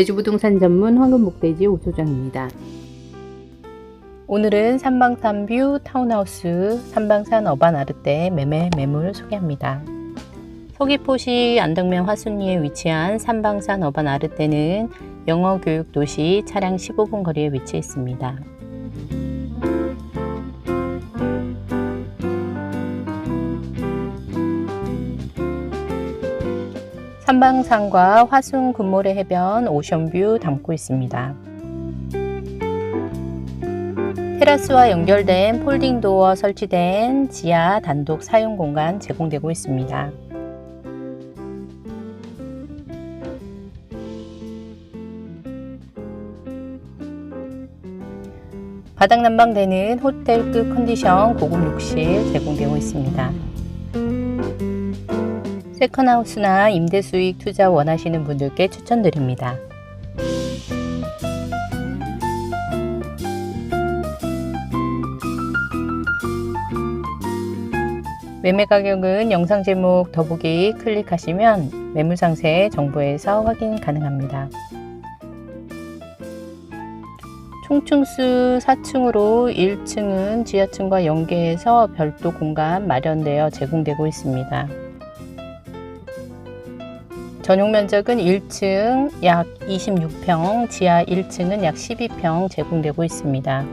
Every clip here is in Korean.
제주 부동산 전문 황금목돼지 오소장입니다. 오늘은 삼방산뷰 타운하우스 삼방산 어반 아르떼 매매 매물 소개합니다. 서귀포시 안덕면 화순리에 위치한 삼방산 어반 아르떼는 영어교육도시 차량 15분 거리에 위치해 있습니다. 삼방산과 화순 금모래 해변 오션뷰 담고 있습니다. 테라스와 연결된 폴딩 도어 설치된 지하 단독 사용 공간 제공되고 있습니다. 바닥 난방되는 호텔급 컨디션 고급 욕실 제공되고 있습니다. 세컨하우스나 임대 수익 투자 원하시는 분들께 추천드립니다. 매매 가격은 영상 제목 더보기 클릭하시면 매물 상세 정보에서 확인 가능합니다. 총층수 4층으로 1층은 지하층과 연계해서 별도 공간 마련되어 제공되고 있습니다. 전용 면적은 1층 약 26평, 지하 1층은 약 12평 제공되고 있습니다.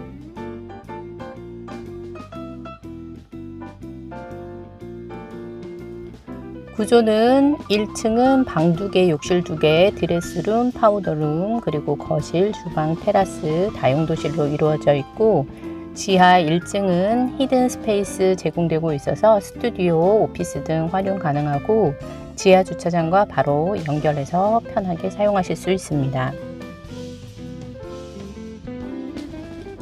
구조는 1층은 방 2개, 욕실 2개, 드레스룸, 파우더룸, 그리고 거실, 주방, 테라스, 다용도실로 이루어져 있고 지하 1층은 히든 스페이스 제공되고 있어서 스튜디오, 오피스 등 활용 가능하고 지하 주차장과 바로 연결해서 편하게 사용하실 수 있습니다.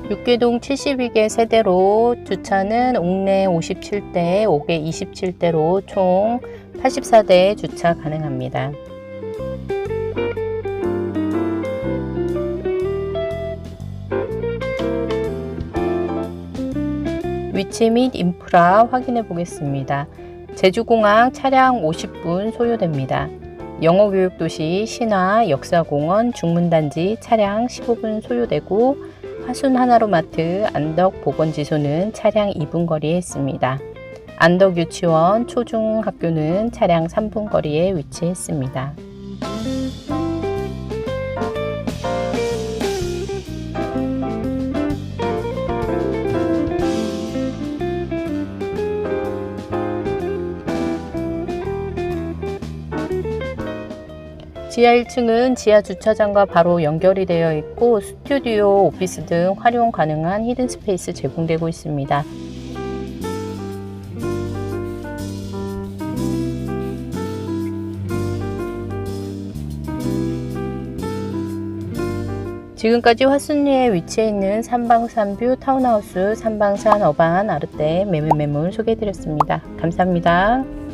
육계동 72개 세대로 주차는 옥내 57대, 옥외 27대로 총 84대 주차 가능합니다. 위치 및 인프라 확인해 보겠습니다. 제주공항 차량 50분 소요됩니다. 영어교육도시 신화 역사공원 중문단지 차량 15분 소요되고 화순 하나로마트 안덕 보건지소는 차량 2분 거리에 있습니다. 안덕 유치원 초중학교는 차량 3분 거리에 위치했습니다. 지하 1층은 지하 주차장과 바로 연결이 되어 있고 스튜디오, 오피스 등 활용 가능한 히든 스페이스 제공되고 있습니다. 지금까지 화순리에 위치해 있는 삼방산뷰 타운하우스 삼방산 어반 아르떼 매물매물 소개해드렸습니다. 감사합니다.